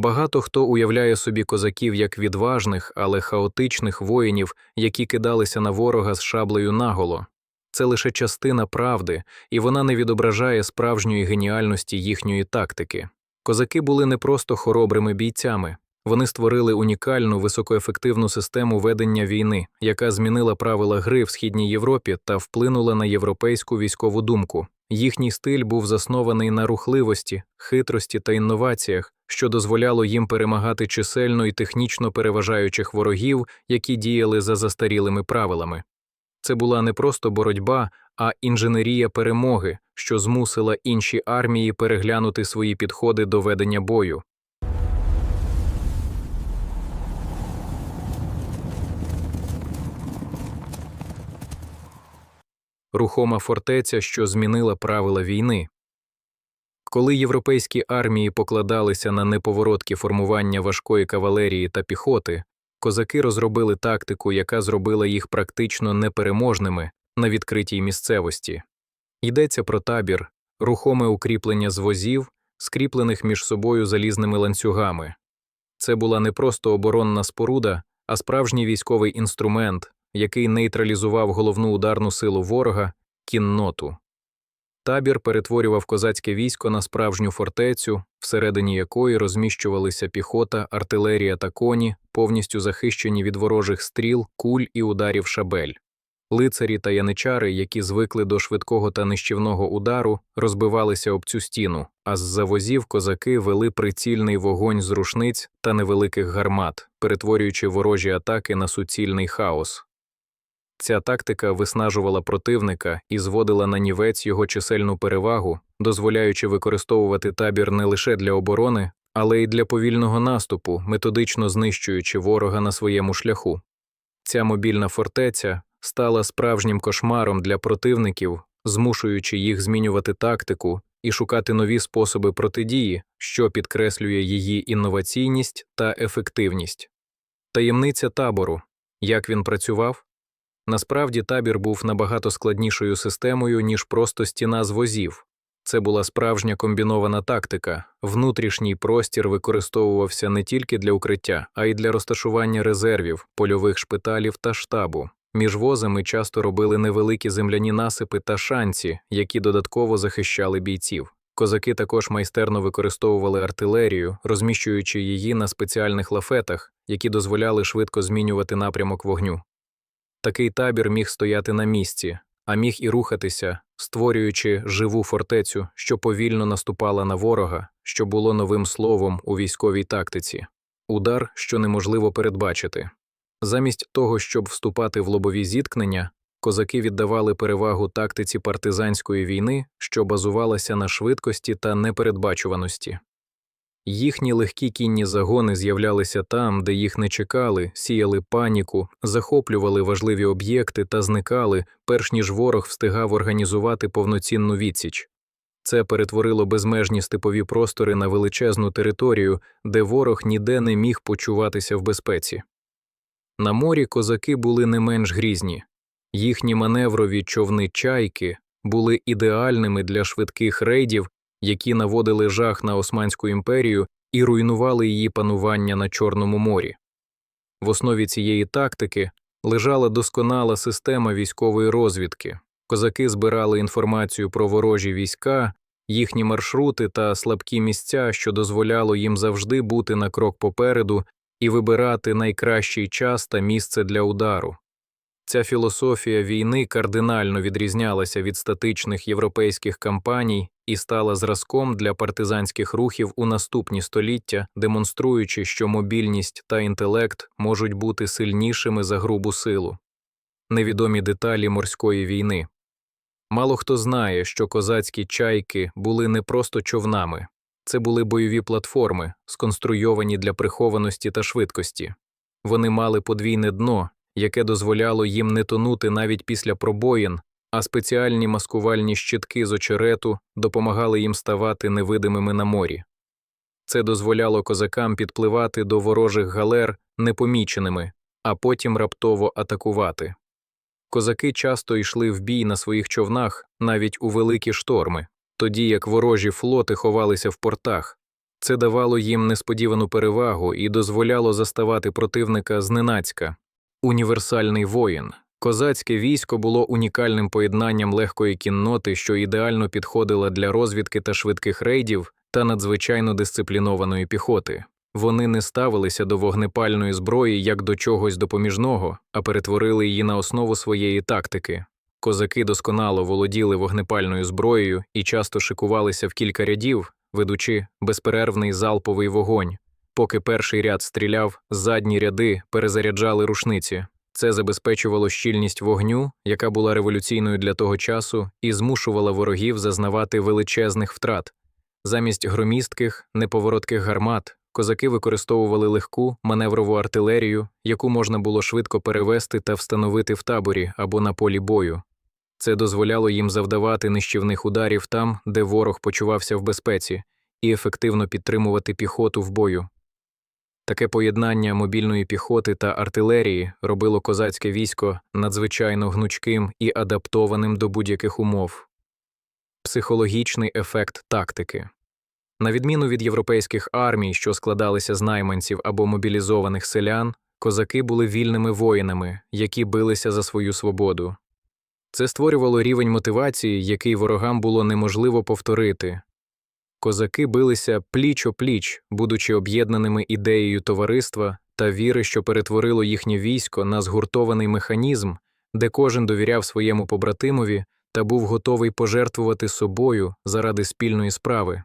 Багато хто уявляє собі козаків як відважних, але хаотичних воїнів, які кидалися на ворога з шаблею наголо. Це лише частина правди, і вона не відображає справжньої геніальності їхньої тактики. Козаки були не просто хоробрими бійцями, вони створили унікальну високоефективну систему ведення війни, яка змінила правила гри в східній Європі та вплинула на європейську військову думку. Їхній стиль був заснований на рухливості, хитрості та інноваціях, що дозволяло їм перемагати чисельно і технічно переважаючих ворогів, які діяли за застарілими правилами. Це була не просто боротьба, а інженерія перемоги, що змусила інші армії переглянути свої підходи до ведення бою. Рухома фортеця, що змінила правила війни. Коли європейські армії покладалися на неповороткі формування важкої кавалерії та піхоти, козаки розробили тактику, яка зробила їх практично непереможними на відкритій місцевості. Йдеться про табір, рухоме укріплення з возів, скріплених між собою залізними ланцюгами. Це була не просто оборонна споруда, а справжній військовий інструмент, який нейтралізував головну ударну силу ворога кінноту. Табір перетворював козацьке військо на справжню фортецю, всередині якої розміщувалися піхота, артилерія та коні, повністю захищені від ворожих стріл, куль і ударів шабель. Лицарі та яничари, які звикли до швидкого та нищівного удару, розбивалися об цю стіну, а з завозів козаки вели прицільний вогонь з рушниць та невеликих гармат, перетворюючи ворожі атаки на суцільний хаос. Ця тактика виснажувала противника і зводила на нівець його чисельну перевагу, дозволяючи використовувати табір не лише для оборони, але й для повільного наступу, методично знищуючи ворога на своєму шляху. Ця мобільна фортеця стала справжнім кошмаром для противників, змушуючи їх змінювати тактику і шукати нові способи протидії, що підкреслює її інноваційність та ефективність. Таємниця табору як він працював? Насправді табір був набагато складнішою системою, ніж просто стіна з возів. Це була справжня комбінована тактика. Внутрішній простір використовувався не тільки для укриття, а й для розташування резервів, польових шпиталів та штабу. Між возами часто робили невеликі земляні насипи та шанці, які додатково захищали бійців. Козаки також майстерно використовували артилерію, розміщуючи її на спеціальних лафетах, які дозволяли швидко змінювати напрямок вогню. Такий табір міг стояти на місці, а міг і рухатися, створюючи живу фортецю, що повільно наступала на ворога, що було новим словом у військовій тактиці, удар, що неможливо передбачити. Замість того, щоб вступати в лобові зіткнення, козаки віддавали перевагу тактиці партизанської війни, що базувалася на швидкості та непередбачуваності. Їхні легкі кінні загони з'являлися там, де їх не чекали, сіяли паніку, захоплювали важливі об'єкти та зникали, перш ніж ворог встигав організувати повноцінну відсіч. Це перетворило безмежні степові простори на величезну територію, де ворог ніде не міг почуватися в безпеці. На морі козаки були не менш грізні, їхні маневрові човни чайки були ідеальними для швидких рейдів які наводили жах на Османську імперію і руйнували її панування на Чорному морі. В основі цієї тактики лежала досконала система військової розвідки. Козаки збирали інформацію про ворожі війська, їхні маршрути та слабкі місця, що дозволяло їм завжди бути на крок попереду і вибирати найкращий час та місце для удару. Ця філософія війни кардинально відрізнялася від статичних європейських кампаній і стала зразком для партизанських рухів у наступні століття, демонструючи, що мобільність та інтелект можуть бути сильнішими за грубу силу. Невідомі деталі морської війни. Мало хто знає, що козацькі чайки були не просто човнами, це були бойові платформи, сконструйовані для прихованості та швидкості. Вони мали подвійне дно, яке дозволяло їм не тонути навіть після пробоїн, а спеціальні маскувальні щитки з очерету допомагали їм ставати невидимими на морі. Це дозволяло козакам підпливати до ворожих галер непоміченими, а потім раптово атакувати. Козаки часто йшли в бій на своїх човнах навіть у великі шторми, тоді як ворожі флоти ховалися в портах. Це давало їм несподівану перевагу і дозволяло заставати противника зненацька. Універсальний воїн. Козацьке військо було унікальним поєднанням легкої кінноти, що ідеально підходила для розвідки та швидких рейдів, та надзвичайно дисциплінованої піхоти. Вони не ставилися до вогнепальної зброї як до чогось допоміжного, а перетворили її на основу своєї тактики. Козаки досконало володіли вогнепальною зброєю і часто шикувалися в кілька рядів, ведучи безперервний залповий вогонь. Поки перший ряд стріляв, задні ряди перезаряджали рушниці. Це забезпечувало щільність вогню, яка була революційною для того часу, і змушувала ворогів зазнавати величезних втрат. Замість громістких, неповоротких гармат козаки використовували легку маневрову артилерію, яку можна було швидко перевести та встановити в таборі або на полі бою. Це дозволяло їм завдавати нищівних ударів там, де ворог почувався в безпеці, і ефективно підтримувати піхоту в бою. Таке поєднання мобільної піхоти та артилерії робило козацьке військо надзвичайно гнучким і адаптованим до будь-яких умов. Психологічний ефект тактики. На відміну від європейських армій, що складалися з найманців або мобілізованих селян, козаки були вільними воїнами, які билися за свою свободу. Це створювало рівень мотивації, який ворогам було неможливо повторити. Козаки билися пліч о пліч, будучи об'єднаними ідеєю товариства та віри, що перетворило їхнє військо на згуртований механізм, де кожен довіряв своєму побратимові та був готовий пожертвувати собою заради спільної справи.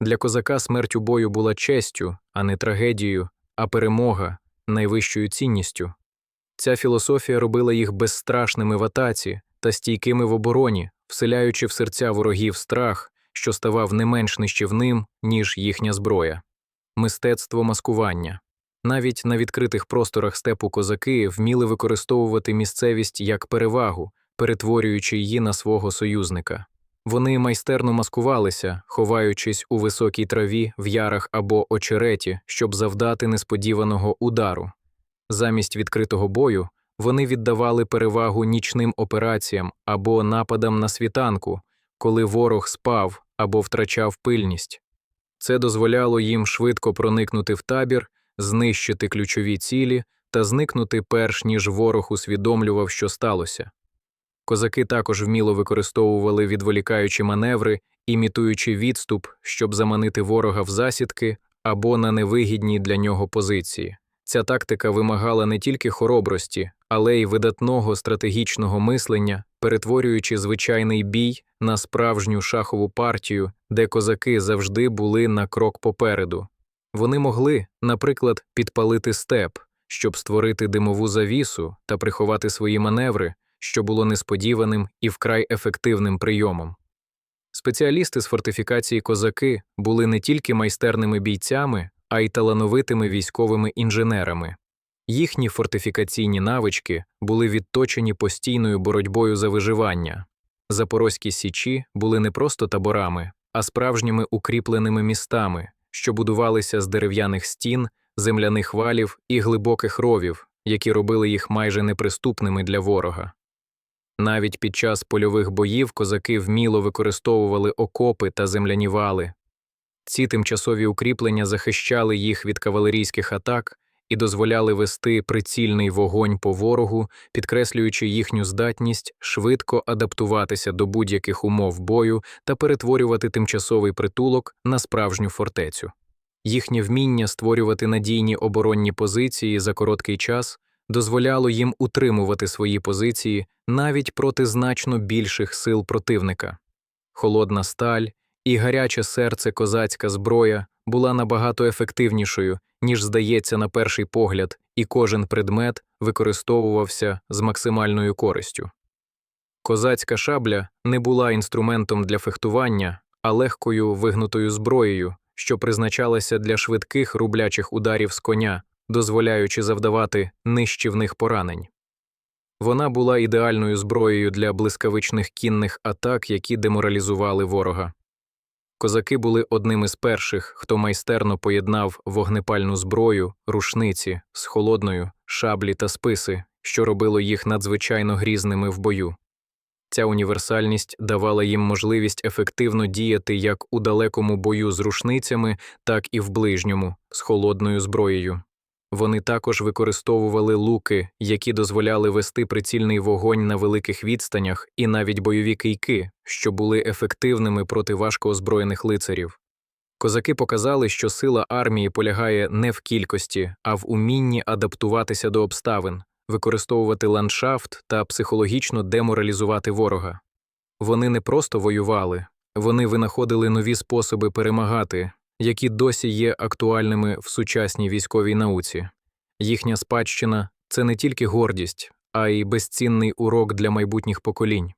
Для козака смерть у бою була честю, а не трагедією, а перемога найвищою цінністю. Ця філософія робила їх безстрашними в атаці та стійкими в обороні, вселяючи в серця ворогів страх, що ставав не менш нищівним, ніж їхня зброя. Мистецтво маскування. Навіть на відкритих просторах степу козаки вміли використовувати місцевість як перевагу, перетворюючи її на свого союзника. Вони майстерно маскувалися, ховаючись у високій траві, в ярах або очереті, щоб завдати несподіваного удару. Замість відкритого бою вони віддавали перевагу нічним операціям або нападам на світанку, коли ворог спав або втрачав пильність. Це дозволяло їм швидко проникнути в табір, знищити ключові цілі та зникнути перш ніж ворог усвідомлював, що сталося. Козаки також вміло використовували відволікаючі маневри, імітуючи відступ, щоб заманити ворога в засідки або на невигідні для нього позиції. Ця тактика вимагала не тільки хоробрості, але й видатного стратегічного мислення, перетворюючи звичайний бій на справжню шахову партію, де козаки завжди були на крок попереду. Вони могли, наприклад, підпалити степ, щоб створити димову завісу та приховати свої маневри, що було несподіваним і вкрай ефективним прийомом. Спеціалісти з фортифікації козаки були не тільки майстерними бійцями, а й талановитими військовими інженерами. Їхні фортифікаційні навички були відточені постійною боротьбою за виживання. Запорозькі січі були не просто таборами, а справжніми укріпленими містами, що будувалися з дерев'яних стін, земляних валів і глибоких ровів, які робили їх майже неприступними для ворога. Навіть під час польових боїв козаки вміло використовували окопи та земляні вали. Ці тимчасові укріплення захищали їх від кавалерійських атак і дозволяли вести прицільний вогонь по ворогу, підкреслюючи їхню здатність швидко адаптуватися до будь-яких умов бою та перетворювати тимчасовий притулок на справжню фортецю. Їхнє вміння створювати надійні оборонні позиції за короткий час дозволяло їм утримувати свої позиції навіть проти значно більших сил противника. Холодна сталь і гаряче серце козацька зброя була набагато ефективнішою, ніж здається на перший погляд, і кожен предмет використовувався з максимальною користю. Козацька шабля не була інструментом для фехтування, а легкою вигнутою зброєю, що призначалася для швидких рублячих ударів з коня, дозволяючи завдавати нищівних поранень. Вона була ідеальною зброєю для блискавичних кінних атак, які деморалізували ворога. Козаки були одним із перших, хто майстерно поєднав вогнепальну зброю, рушниці з холодною, шаблі та списи, що робило їх надзвичайно грізними в бою. Ця універсальність давала їм можливість ефективно діяти як у далекому бою з рушницями, так і в ближньому з холодною зброєю. Вони також використовували луки, які дозволяли вести прицільний вогонь на великих відстанях, і навіть бойові кийки, що були ефективними проти важкоозброєних лицарів. Козаки показали, що сила армії полягає не в кількості, а в умінні адаптуватися до обставин, використовувати ландшафт та психологічно деморалізувати ворога. Вони не просто воювали, вони винаходили нові способи перемагати, які досі є актуальними в сучасній військовій науці. Їхня спадщина це не тільки гордість, а й безцінний урок для майбутніх поколінь.